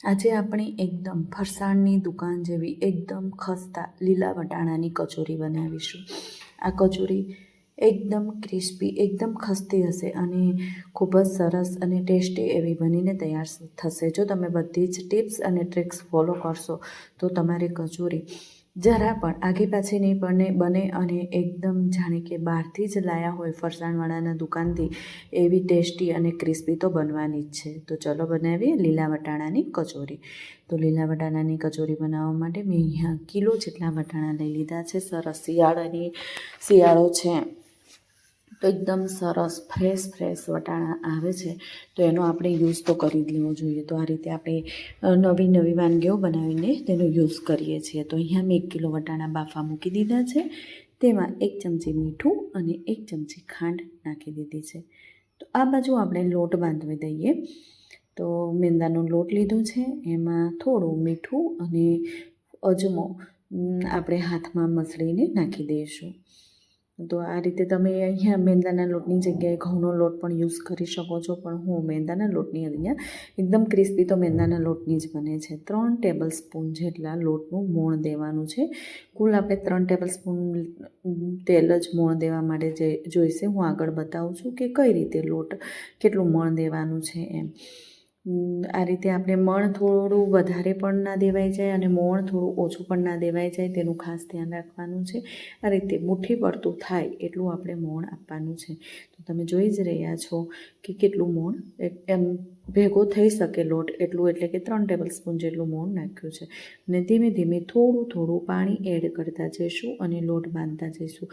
આજે આપણે એકદમ ફરસાણની દુકાન જેવી એકદમ ખસ્તા લીલા વટાણાની કચોરી બનાવીશું. આ કચોરી એકદમ ક્રિસ્પી, એકદમ ખસ્તી હશે અને ખૂબ જ સરસ અને ટેસ્ટી એવી બનીને તૈયાર થશે. જો તમે બધી જ ટિપ્સ અને ટ્રિક્સ ફોલો કરશો તો તમારી કચોરી જરા પણ આગે પાછી નહીં પણ બને અને એકદમ જાણે કે બહારથી જ લાયા હોય ફરસાણવાળાના દુકાનથી, એવી ટેસ્ટી અને ક્રિસ્પી તો બનવાની જ છે. તો ચલો બનાવીએ લીલા વટાણાની કચોરી. તો લીલા વટાણાની કચોરી બનાવવા માટે મેં અહીંયા કિલો જેટલા વટાણા લઈ લીધા છે. સરસ શિયાળાની શિયાળો છે. તો એકદમ સરસ ફ્રેશ ફ્રેશ વટાણા આવે છે. તો એનો આપણે યુઝ તો કરી જ લેવો જોઈએ. તો આ રીતે આપણે નવી નવી વાનગીઓ બનાવીને તેનો યુઝ કરીએ છીએ. તો અહીંયા મેં એક કિલો વટાણા બાફા મૂકી દીધા છે. તેમાં એક ચમચી મીઠું અને એક ચમચી ખાંડ નાખી દીધી છે. તો આ બાજુ આપણે લોટ બાંધવી દઈએ. તો મેંદાનો લોટ લીધો છે. એમાં થોડું મીઠું અને અજમો આપણે હાથમાં મસળીને નાખી દઈશું. તો આ રીતે તમે અહીંયા મેંદાના લોટની જગ્યાએ ઘઉંનો લોટ પણ યુઝ કરી શકો છો. પણ હું મેંદાના લોટની અહીંયા એકદમ ક્રિસ્પી તો મેંદાના લોટની જ બને છે. ત્રણ ટેબલ સ્પૂન જેટલા લોટનું મોણ દેવાનું છે. કુલ આપણે ત્રણ ટેબલ સ્પૂન તેલ જ મોણ દેવા માટે જે જોઈશે હું આગળ બતાવું છું કે કઈ રીતે લોટ કેટલું મણ દેવાનું છે એમ. આ રીતે આપણે મણ થોડું વધારે પણ ના દેવાઈ જાય અને મોણ થોડું ઓછું પણ ના દેવાઈ જાય, તેનું ખાસ ધ્યાન રાખવાનું છે. આ રીતે મુઠ્ઠી પડતું થાય એટલું આપણે મોણ આપવાનું છે. તો તમે જોઈ જ રહ્યા છો કે કેટલું મોણ એમ ભેગો થઈ શકે લોટ એટલું એટલે કે ત્રણ ટેબલ સ્પૂન જેટલું મોણ નાખ્યું છે. અને ધીમે ધીમે થોડું થોડું પાણી એડ કરતા જઈશું અને લોટ બાંધતા જઈશું.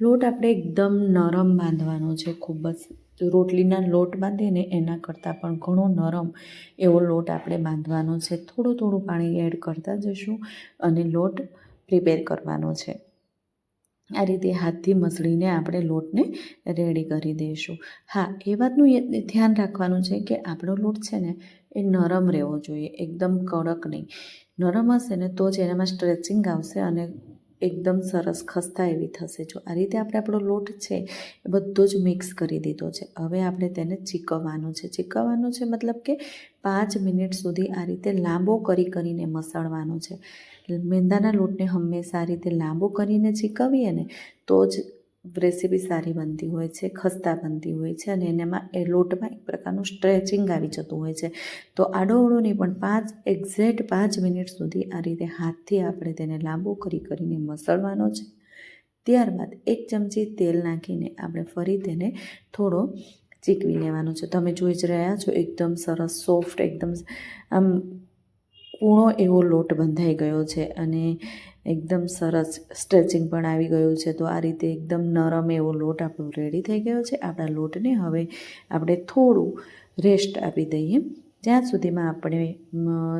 લોટ આપણે એકદમ નરમ બાંધવાનો છે, ખૂબ જ રોટલીના લોટ બાંધીએ ને એના કરતાં પણ ઘણો નરમ એવો લોટ આપણે બાંધવાનો છે. થોડું થોડું પાણી એડ કરતા જઈશું અને લોટ પ્રિપેર કરવાનો છે. આ રીતે હાથથી મસળીને આપણે લોટને રેડી કરી દઈશું. હા, એ વાતનું ધ્યાન રાખવાનું છે કે આપણો લોટ છે ને, એ નરમ રહેવો જોઈએ, એકદમ કડક નહીં. નરમ હશે ને તો જ એનામાં સ્ટ્રેચિંગ આવશે અને એકદમ સરસ ખસ્તા એવી થશે. જો આ રીતે આપણે આપણો લોટ છે એ બધો જ મિક્સ કરી દીધો છે. હવે આપણે તેને ચીકવવાનું છે. ચીકવવાનું છે મતલબ કે પાંચ મિનિટ સુધી આ રીતે લાંબો કરી કરીને મસળવાનો છે. મેંદાના લોટને હંમેશા આ રીતે લાંબો કરીને ચીકવીએ ને તો જ રેસીપી સારી બનતી હોય છે, ખસ્તા બનતી હોય છે અને એનામાં એ લોટમાં એક પ્રકારનું સ્ટ્રેચિંગ આવી જતું હોય છે. તો આડોઅડોની પણ પાંચ, એક્ઝેક્ટ પાંચ મિનિટ સુધી આ રીતે હાથથી આપણે તેને લાંબો કરી કરીને મસળવાનો છે. ત્યારબાદ એક ચમચી તેલ નાખીને આપણે ફરી તેને થોડો ચીકવી લેવાનો છે. તમે જોઈ જ રહ્યા છો, એકદમ સરસ, સોફ્ટ, એકદમ, આમ, કૂણો એવો લોટ બંધાઈ ગયો છે અને એકદમ સરસ સ્ટ્રેચિંગ પણ આવી ગયું છે. તો આ રીતે એકદમ નરમ એવો લોટ આપણો રેડી થઈ ગયો છે. આપણા લોટને હવે આપણે થોડું રેસ્ટ આપી દઈએ. જ્યાં સુધીમાં આપણે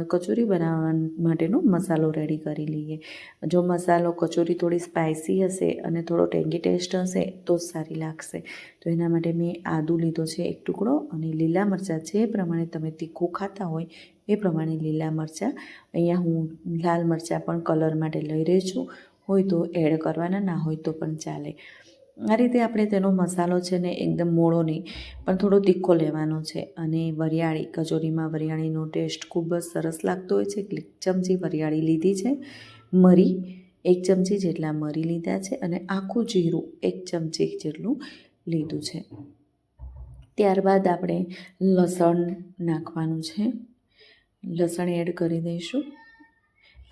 કચોરી બનાવવા માટેનો મસાલો રેડી કરી લઈએ. જો મસાલો, કચોરી થોડી સ્પાઇસી હશે અને થોડો ટેંગી ટેસ્ટ હશે, તો જ સારી લાગશે. તો એના માટે મેં આદુ લીધો છે એક ટુકડો અને લીલા મરચાં જે પ્રમાણે તમે તીખું ખાતા હોય એ પ્રમાણે લીલા મરચાં. અહીંયા હું લાલ મરચાં પણ કલર માટે લઈ રહી છું. હોય તો એડ કરવાના, ના હોય તો પણ ચાલે. આ રીતે આપણે તેનો મસાલો છે ને એકદમ મોળો નહીં, પણ થોડો તીખો લેવાનો છે. અને વરિયાળી, કચોરીમાં વરિયાળીનો ટેસ્ટ ખૂબ જ સરસ લાગતો હોય છે. એક ચમચી વરિયાળી લીધી છે. મરી, એક ચમચી જેટલા મરી લીધા છે અને આખું જીરું એક ચમચી જેટલું લીધું છે. ત્યારબાદ આપણે લસણ નાખવાનું છે. લસણ એડ કરી દઈશું.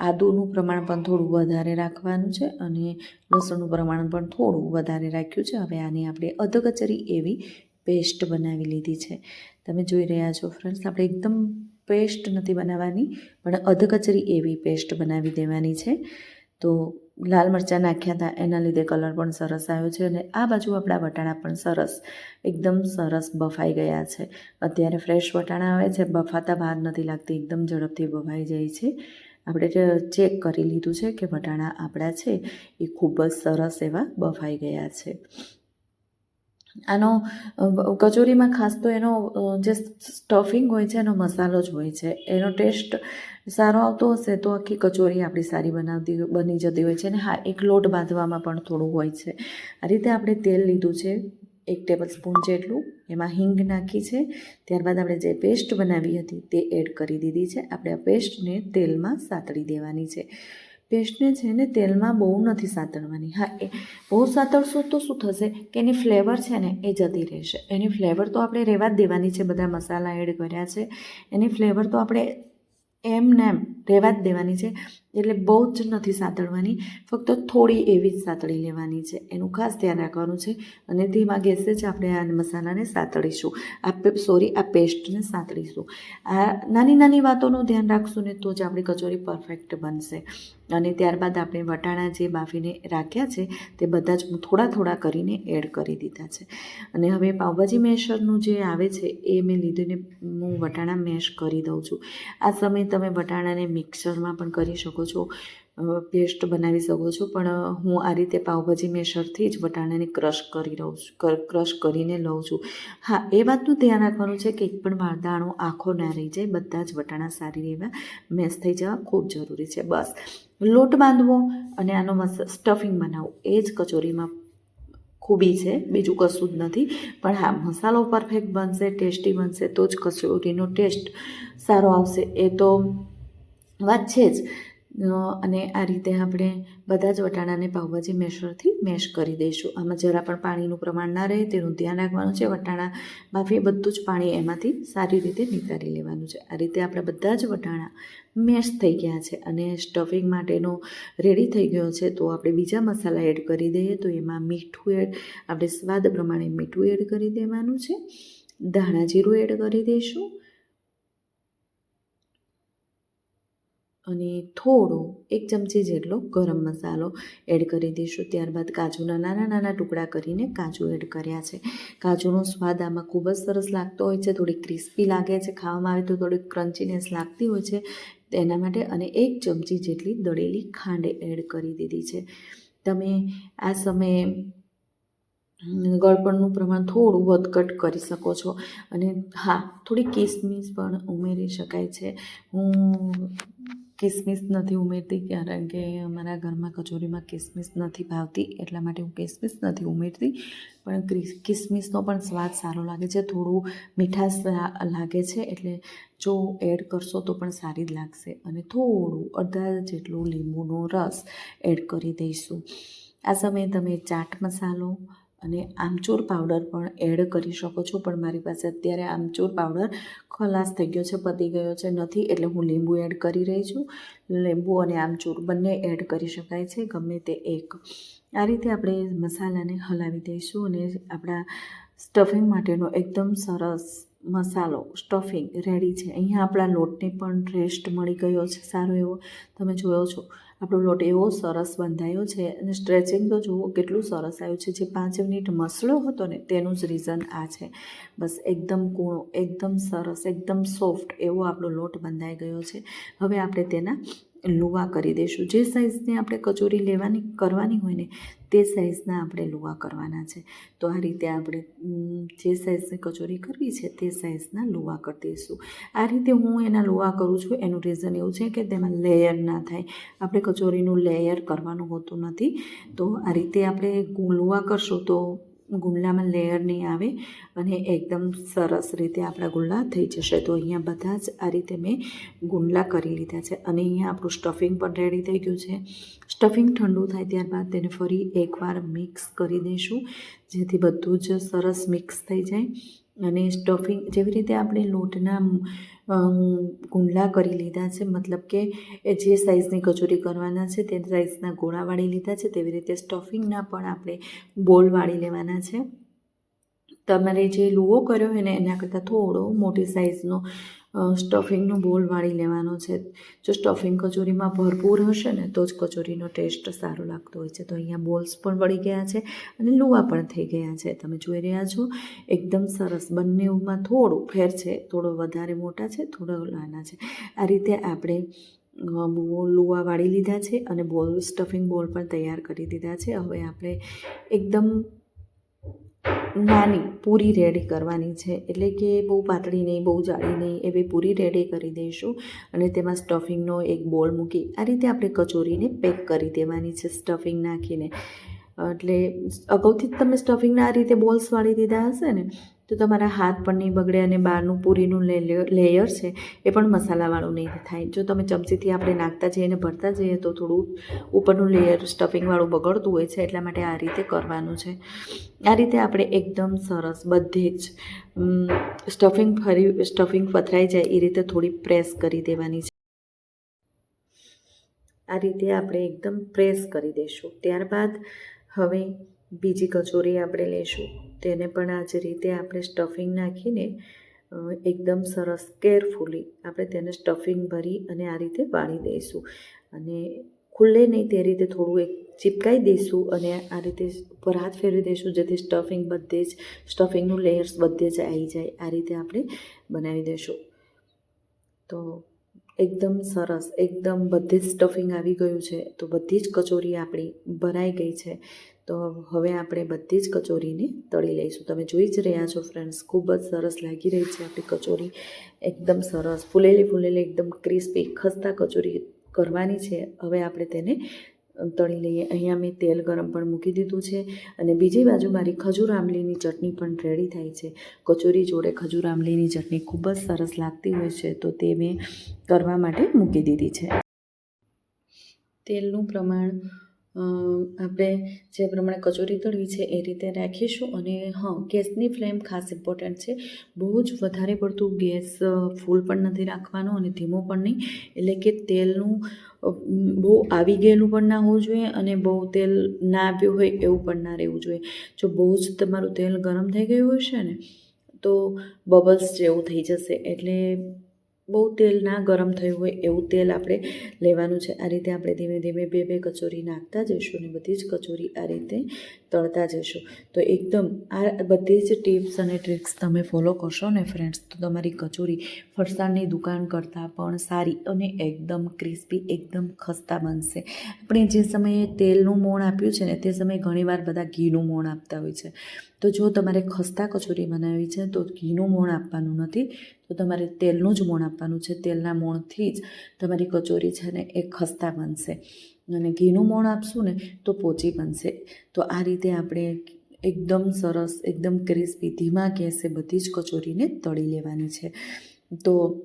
આદુનું પ્રમાણ પણ થોડું વધારે રાખવાનું છે અને લસણનું પ્રમાણ પણ થોડું વધારે રાખ્યું છે. હવે આની આપણે અધકચરી એવી પેસ્ટ બનાવી લીધી છે. તમે જોઈ રહ્યા છો ફ્રેન્ડ્સ આપણે એકદમ પેસ્ટ નથી બનાવવાની, પણ અધકચરી એવી પેસ્ટ બનાવી દેવાની છે. તો લાલ મરચાં નાખ્યા હતા, એના લીધે કલર પણ સરસ આવ્યો છે અને આ બાજુ આપણા વટાણા પણ સરસ, એકદમ સરસ બફાઈ ગયા છે. અત્યારે ફ્રેશ વટાણા આવે છે, બફાતા વાર નથી લાગતી, એકદમ ઝડપથી બફાઈ જાય છે. આપણે ચેક કરી લીધું છે કે વટાણા આપણા છે, એ ખૂબ જ સરસ એવા બફાઈ ગયા છે. આનો કચોરીમાં ખાસ તો એનો જે સ્ટફિંગ હોય છે, એનો મસાલો જ હોય છે. એનો ટેસ્ટ સારો આવતો હશે તો આખી કચોરી આપણી સારી બનાવતી બની જતી હોય છે અને હા, એક લોટ બાંધવામાં પણ થોડું હોય છે. આ રીતે આપણે તેલ લીધું છે, એક ટેબલ સ્પૂન જેટલું, એમાં હિંગ નાખી છે, ત્યારબાદ આપણે જે પેસ્ટ બનાવી હતી તે એડ કરી દીધી છે. આપણે આ પેસ્ટને તેલમાં સાતળી દેવાની છે. પેસ્ટને છે ને તેલમાં બહુ નથી સાતળવાની. હા, એ બહુ સાતળશો તો શું થશે? કે એની ફ્લેવર છે ને એ જતી રહેશે. એની ફ્લેવર તો આપણે રહેવા જ દેવાની છે, બધા મસાલા એડ કર્યા છે. એની ફ્લેવર તો આપણે એમ ને એમ રહેવા જ દેવાની છે. એટલે બહુ જ નથી સાતળવાની. ફક્ત થોડી એવી જ સાતળી લેવાની છે. એનું ખાસ ધ્યાન રાખવાનું છે અને ધીમા ગેસે જ આપણે આ મસાલાને સાતળીશું. આ સોરી આ પેસ્ટને સાતળીશું. આ નાની નાની વાતોનું ધ્યાન રાખશું ને તો જ આપણી કચોરી પરફેક્ટ બનશે. અને ત્યારબાદ આપણે વટાણા જે બાફીને રાખ્યા છે તે બધા જ થોડા થોડા કરીને એડ કરી દીધા છે. અને હવે પાઉભાજી મેશરનું જે આવે છે એ મેં લીધું ને હું વટાણા મેશ કરી દઉં છું. આ સમયે તમે વટાણાને મિક્સરમાં પણ કરી શકો છો પેસ્ટ બનાવી શકો છો. પણ હું આ રીતે પાવભાજી મેશરથી જ વટાણાને ક્રશ કરી રહું છું ક્રશ કરીને લઉં છું. હા, એ વાતનું ધ્યાન રાખવાનું છે કે એક પણ વાળદાણો આખો ના રહી જાય. બધા જ વટાણા સારી એવા મેશ થઈ જવા ખૂબ જરૂરી છે. બસ. લોટ બાંધવો અને આનો મસ, સ્ટફિંગ બનાવવું, એ જ કચોરીમાં ખૂબી છે. બીજું કશું જ નથી. પણ હા, મસાલો પરફેક્ટ બનશે, ટેસ્ટી બનશે, તો જ કચોરીનો ટેસ્ટ સારો આવશે. એ તો વાત છે જ. અને આ રીતે આપણે બધા જ વટાણાને પાઉભાજી મેશરથી મેશ કરી દઈશું. આમાં જરા પણ પાણીનું પ્રમાણ ના રહે તેનું ધ્યાન રાખવાનું છે. વટાણા બાફી બધું જ પાણી એમાંથી સારી રીતે નીકાળી લેવાનું છે. આ રીતે આપણે બધા જ વટાણા મેશ થઈ ગયા છે અને સ્ટફિંગ માટેનો રેડી થઈ ગયો છે. તો આપણે બીજા મસાલા એડ કરી દઈએ તો એમાં મીઠું એડ, આપણે સ્વાદ પ્રમાણે મીઠું એડ કરી દેવાનું છે. ધાણા જીરું એડ કરી દઈશું. અને થોડો એક ચમચી જેટલો ગરમ મસાલો એડ કરી દઈશું. ત્યારબાદ કાજુના નાના નાના ટુકડા કરીને કાજુ એડ કર્યા છે. કાજુનો સ્વાદ આમાં ખૂબ જ સરસ લાગતો હોય છે. થોડી ક્રિસ્પી લાગે છે. ખાવામાં આવે તો થોડી ક્રન્ચીનેસ લાગતી હોય છે. તેના માટે અને એક ચમચી જેટલી દળેલી ખાંડ એડ કરી દીધી છે. તમે આ સમયે ગળપણનું પ્રમાણ થોડું વધઘટ કરી શકો છો અને હા, થોડી કિસમિસ પણ ઉમેરી શકાય છે. હું કિસમિસ નથી ઉમેરતી કારણ કે અમારા ઘરમાં કચોરીમાં કિસમિસ નથી ભાવતી, એટલા માટે હું કિસમિસ નથી ઉમેરતી. પણ કિસમિસનો પણ સ્વાદ સારો લાગે છે, થોડું મીઠાશ લાગે છે, એટલે જો એડ કરશો તો પણ સારી જ લાગશે. અને થોડું, અડધા જેટલું લીંબુનો રસ એડ કરી દઈશું. આ સમયે તમે ચાટ મસાલો અને આમચૂર પાવડર પણ એડ કરી શકો છો. પણ મારી પાસે અત્યારે આમચૂર પાવડર ખલાસ થઈ ગયો છે, પતી ગયો છે નથી, એટલે હું લીંબુ એડ કરી રહી છું. લીંબુ અને આમચૂર બંને એડ કરી શકાય છે, ગમે તે એક. આ રીતે આપણે મસાલાને હલાવી દઈશું અને આપણા સ્ટફિંગ માટેનો એકદમ સરસ મસાલો સ્ટફિંગ રેડી છે. અહીંયા આપણા લોટને પણ રેસ્ટ મળી ગયો છે. સારો એવો. તમે જોયો છો. આપણો લોટ એવો સરસ બંધાયો છે અને સ્ટ્રેચિંગ તો જુઓ કેટલું સરસ આવ્યું છે. જે પાંચ મિનિટ મસળો હતો ને તેનું જ રીઝન આ છે. બસ એકદમ કૂણો, એકદમ સરસ, એકદમ સોફ્ટ એવો આપણો લોટ બંધાઈ ગયો છે. હવે આપણે તેના લુવા કરી દઈશું જે સાઇઝની આપણે કચોરી લેવાની, કરવાની હોય ને, તે સાઇઝના આપણે લુવા કરવાના છે. તો આ રીતે આપણે જે સાઇઝની કચોરી કરવી છે, તે સાઇઝના લુવા કરી દઈશું આ રીતે હું એના લુવા કરું છું. એનું રીઝન એવું છે કે તેમાં લેયર ના થાય. આપણે કચોરીનું લેયર કરવાનું હોતું નથી. તો આ રીતે આપણે લુવા કરશું તો ગુલ્લામાં લેયર નહીં આવે અને એકદમ સરસ રીતે આપણા ગુલ્લા થઈ જશે. તો અહીંયા બધા જ આ રીતે મેં ગુંડલા કરી લીધા છે અને અહીંયા આપણું સ્ટફિંગ પણ રેડી થઈ ગયું છે. સ્ટફિંગ ઠંડુ થાય ત્યારબાદ તેને ફરી એકવાર મિક્સ કરી દઈશું, જેથી બધું જ સરસ મિક્સ થઈ જાય. અને સ્ટફિંગ જેવી રીતે આપણે લોટના ગુંડલા કરી લીધા છે, મતલબ કે જે સાઇઝની કચોરી કરવાના છે તે સાઇઝના ગોળા વાળી લીધા છે, તેવી રીતે સ્ટફિંગના પણ આપણે બોલ વાળી લેવાના છે. તમારે જે લુવો કર્યો હોય ને એના કરતાં થોડો મોટી સાઇઝનો સ્ટફિંગનો બોલ વાળી લેવાનો છે. જો સ્ટફિંગ કચોરીમાં ભરપૂર હશે ને તો જ કચોરીનો ટેસ્ટ સારો લાગતો હોય છે. તો અહીંયા બોલ્સ પણ વળી ગયા છે અને લુવા પણ થઈ ગયા છે. તમે જોઈ રહ્યા છો, એકદમ સરસ બંનેમાં થોડું ફેર છે, થોડો વધારે મોટા છે, થોડો નાના છે. આ રીતે આપણે લુવા વાળી લીધા છે અને બોલ સ્ટફિંગ બોલ પણ તૈયાર કરી દીધા છે. હવે આપણે એકદમ નાની, પૂરી રેડી કરવાની છે. એટલે કે બહુ પાતળી નહીં, બહુ જાડી નહીં એવી પૂરી રેડી કરી દઈશું. અને તેમાં સ્ટફિંગનો એક બોલ મૂકી આ રીતે આપણે કચોરીને પેક કરી દેવાની છે સ્ટફિંગ નાખીને. એટલે અગાઉથી જ તમે સ્ટફિંગના આ રીતે બોલ્સ વાળી દીધા હશે ને? તો તમારા હાથ પણ નહીં બગડે અને બહારનું પૂરીનું લેયર છે, એ પણ મસાલાવાળું નહીં થાય. જો તમે ચમચીથી આપણે નાખતા જઈએ અને ભરતા જઈએ તો થોડું ઉપરનું લેયર સ્ટફિંગવાળું બગડતું હોય છે, એટલા માટે આ રીતે કરવાનું છે. આ રીતે આપણે એકદમ સરસ બધે જ સ્ટફિંગ ફરી, સ્ટફિંગ પથરાઈ જાય એ રીતે થોડી પ્રેસ કરી દેવાની છે. આ રીતે આપણે એકદમ પ્રેસ કરી દઈશું. ત્યારબાદ હવે બીજી કચોરી આપણે લઈશું તેને પણ આ જ રીતે આપણે સ્ટફિંગ નાખીને એકદમ સરસ કેરફુલી આપણે તેને સ્ટફિંગ ભરી અને આ રીતે વાળી દઈશું. અને ખુલ્લે નહીં તે રીતે થોડું એક ચીપકાઈ દઈશું અને આ રીતે ઉપર હાથ ફેરવી દઈશું, જેથી સ્ટફિંગ બધે જ સ્ટફિંગનું લેયર્સ બધે જ આવી જાય. આ રીતે આપણે બનાવી દઈશું. તો એકદમ સરસ, એકદમ બધી જ સ્ટફિંગ આવી ગયું છે. તો બધી જ કચોરી આપણી ભરાઈ ગઈ છે. તો હવે આપણે બધી જ કચોરીને તળી લઈશું. તમે જોઈ જ રહ્યા છો ફ્રેન્ડ્સ ખૂબ જ સરસ લાગી રહી છે આપણી કચોરી. એકદમ સરસ, ફૂલેલી ફૂલેલી, એકદમ ક્રિસ્પી ખસ્તા કચોરી કરવાની છે. હવે આપણે તેને તળી લઈએ. અહીંયા મેં તેલ ગરમ પણ મૂકી દીધું છે અને બીજી બાજુ મારી ખજૂર આમલીની ચટણી પણ રેડી થાય છે. કચોરી જોડે ખજૂર આમલીની ચટણી ખૂબ જ સરસ લાગતી હોય છે, તો તે મેં કરવા માટે મૂકી દીધી છે. તેલનું પ્રમાણ આપણે જે પ્રમાણે કચોરી તળવી છે એ રીતે રાખીશું અને હા, ગેસની ફ્લેમ ખાસ ઇમ્પોર્ટન્ટ છે. બહુ જ વધારે પડતું ગેસ ફૂલ પણ નથી રાખવાનો અને ધીમો પણ નહીં. એટલે કે તેલનું બહુ આવી ગયેલું પણ ના હોવું જોઈએ અને બહુ તેલ ના આવ્યું હોય એવું પણ ના રહેવું જોઈએ. જો બહુ જ તમારું તેલ ગરમ થઈ ગયું હશે ને, તો બબલ્સ જેવું થઈ જશે. એટલે બહુ તેલ ના ગરમ થયું હોય એવું તેલ આપણે લેવાનું છે. આ રીતે આપણે ધીમે ધીમે બે બે કચોરી નાખતા જઈશું અને બધી જ કચોરી આ રીતે તળતા જઈશું તો એકદમ આ બધી જ ટિપ્સ અને ટ્રિક્સ તમે ફોલો કરશો ને ફ્રેન્ડ્સ, તો તમારી કચોરી ફરસાણની દુકાન કરતાં પણ સારી અને એકદમ ક્રિસ્પી, એકદમ ખસ્તા બનશે. આપણે જે સમયે તેલનું મોણ આપ્યું છે ને, તે સમયે ઘણીવાર બધા ઘીનું મોણ આપતા હોય છે. તો જો તમારે ખસ્તા કચોરી બનાવવી છે, તો ઘીનું મોણ આપવાનું નથી. તો તમારે તેલનું જ મોણ આપવાનું છે. તેલના મોણથી જ તમારી કચોરી છે ને, એ ખસ્તા બનશે. અને ઘીનું મોણ આપશું ને તો પોચી બનશે. તો આ રીતે આપણે એકદમ સરસ એકદમ ક્રિસ્પી ધીમા ગેસે બધી જ કચોરીને તળી લેવાની છે. તો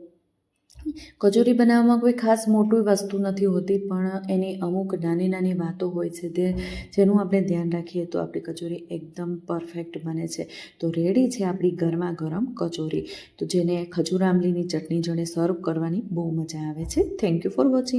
કચોરી બનાવવામાં કોઈ ખાસ મોટી વસ્તુ નથી હોતી પણ એની અમુક નાની નાની વાતો હોય છે તે જેનું આપણે ધ્યાન રાખીએ તો આપણી કચોરી એકદમ પરફેક્ટ બને છે. તો રેડી છે આપણી ગરમા ગરમ કચોરી. તો જેને ખજૂર આમલીની ચટણી જોડે સર્વ કરવાની બહુ મજા આવે છે. Thank you for watching